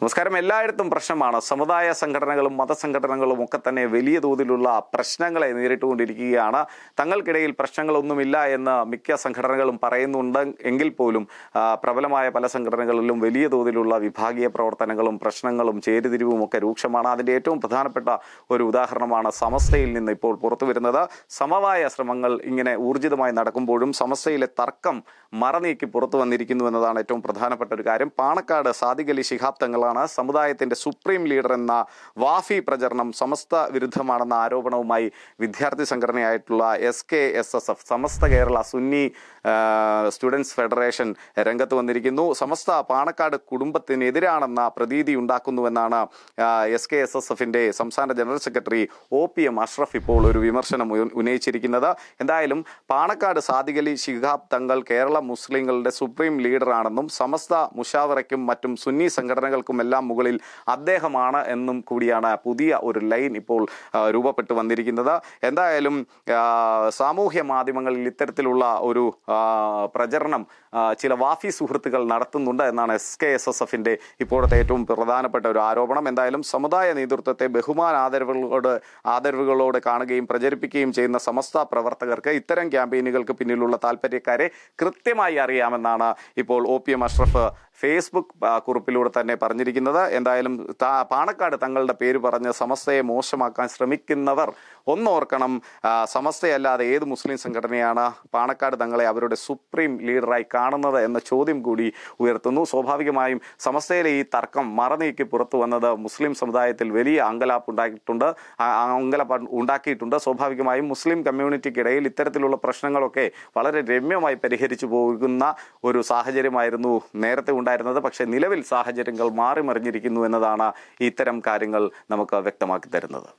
നമസ്കാരം. എല്ലായിടത്തും പ്രശ്നമാണ്. സമുദായ സംഘടനകളും മതസംഘടനകളും ഒക്കെ തന്നെ വലിയ തോതിലുള്ള പ്രശ്നങ്ങളെ നേരിട്ടുകൊണ്ടിരിക്കുകയാണ്. തങ്ങൾക്കിടയിൽ പ്രശ്നങ്ങളൊന്നുമില്ല എന്ന് മിക്ക സംഘടനകളും പറയുന്നുണ്ട് എങ്കിൽ പോലും പ്രബലമായ പല സംഘടനകളിലും വലിയ തോതിലുള്ള വിഭാഗീയ പ്രവർത്തനങ്ങളും പ്രശ്നങ്ങളും ചേരുതിരിവും ഒക്കെ രൂക്ഷമാണ്. അതിന്റെ ഏറ്റവും പ്രധാനപ്പെട്ട ഒരു ഉദാഹരണമാണ് സമസ്തയിൽ നിന്ന് ഇപ്പോൾ പുറത്തു വരുന്നത് സമവായ ശ്രമങ്ങൾ ഇങ്ങനെ ഊർജിതമായി നടക്കുമ്പോഴും സമസ്തയിലെ തർക്കം മറനീക്കി പുറത്തു വന്നിരിക്കുന്നു എന്നതാണ് ഏറ്റവും പ്രധാനപ്പെട്ട ഒരു കാര്യം. പാണക്കാട് സാദിഖ് ശിഹാബ് ശിഹാബ് തങ്ങളാണ് സമുദായത്തിന്റെ സുപ്രീം ലീഡർ എന്ന വാഫി പ്രചരണം സമസ്ത വിരുദ്ധമാണെന്ന ആരോപണവുമായി വിദ്യാർത്ഥി സംഘടനയായിട്ടുള്ള S K S S F Samastha Kerala Sunni students federation രംഗത്ത് വന്നിരിക്കുന്നു. സമസ്ത പാണക്കാട് കുടുംബത്തിനെതിരാണെന്ന പ്രതീതി ഉണ്ടാക്കുന്നുവെന്നാണ് എസ് കെ എസ് എസ് എഫിന്റെ സംസ്ഥാന general secretary O P M Ashraf ഇപ്പോൾ ഒരു വിമർശനം ഉന്നയിച്ചിരിക്കുന്നത്. എന്തായാലും പാണക്കാട് സാദിഖലി ശിഹാബ് തങ്ങൾ കേരള മുസ്ലിങ്ങളുടെ സുപ്രീം ലീഡറാണെന്നും സമസ്ത മുഷാവറയ്ക്കും മറ്റും സുന്നി സംഘടനകൾക്കും എല്ലാം മുകളിൽ അദ്ദേഹമാണ് എന്നും കൂടിയാണ് പുതിയ ഒരു ലൈൻ ഇപ്പോൾ രൂപപ്പെട്ടു വന്നിരിക്കുന്നത്. എന്തായാലും സാമൂഹ്യ മാധ്യമങ്ങളിൽ ഇത്തരത്തിലുള്ള ഒരു പ്രചരണം ചില വാഫി സുഹൃത്തുക്കൾ നടത്തുന്നുണ്ട് എന്നാണ് എസ് കെ എസ് എസ് എഫിന്റെ ഇപ്പോഴത്തെ ഏറ്റവും പ്രധാനപ്പെട്ട ഒരു ആരോപണം. എന്തായാലും സമുദായ നേതൃത്വത്തെ ബഹുമാന ആദരവുകളോട് ആദരവുകളോട് കാണുകയും പ്രചരിപ്പിക്കുകയും ചെയ്യുന്ന സമസ്ത പ്രവർത്തകർക്ക് ഇത്തരം ക്യാമ്പയിനുകൾക്ക് പിന്നിലുള്ള താല്പര്യക്കാരെ കൃത്യമായി അറിയാമെന്നാണ് ഇപ്പോൾ O P M Ashraf Facebook കുറിപ്പിലൂടെ തന്നെ പറഞ്ഞിരിക്കുന്നത്. എന്തായാലും പാണക്കാട് തങ്ങളുടെ പേര് പറഞ്ഞ് സമസ്തയെ മോശമാക്കാൻ ശ്രമിക്കുന്നവർ ഒന്നോർക്കണം. സമസ്തയല്ലാതെ ഏത് മുസ്ലിം സംഘടനയാണ് പാണക്കാട് തങ്ങളെ അവരുടെ സുപ്രീം ലീഡറായി കാണുന്നത് എന്ന ചോദ്യം കൂടി ഉയർത്തുന്നു. സ്വാഭാവികമായും സമസ്തയിലെ ഈ തർക്കം മറനീക്കി പുറത്തു വന്നത് മുസ്ലിം സമുദായത്തിൽ വലിയ അങ്കലാപ്പ് ഉണ്ടാക്കിയിട്ടുണ്ട്. അങ്കലാപ്പ് ഉണ്ടാക്കിയിട്ടുണ്ട്. സ്വാഭാവികമായും മുസ്ലിം കമ്മ്യൂണിറ്റിക്കിടയിൽ ഇത്തരത്തിലുള്ള പ്രശ്നങ്ങളൊക്കെ വളരെ രമ്യമായി പരിഹരിച്ചു പോകുന്ന ഒരു സാഹചര്യമായിരുന്നു നേരത്തെ ഉണ്ടായിരുന്നത്. പക്ഷേ നിലവിൽ സാഹചര്യങ്ങൾ മാറിമറിഞ്ഞിരിക്കുന്നു എന്നതാണ് ഇത്തരം കാര്യങ്ങൾ നമുക്ക് വ്യക്തമാക്കി തരുന്നത്.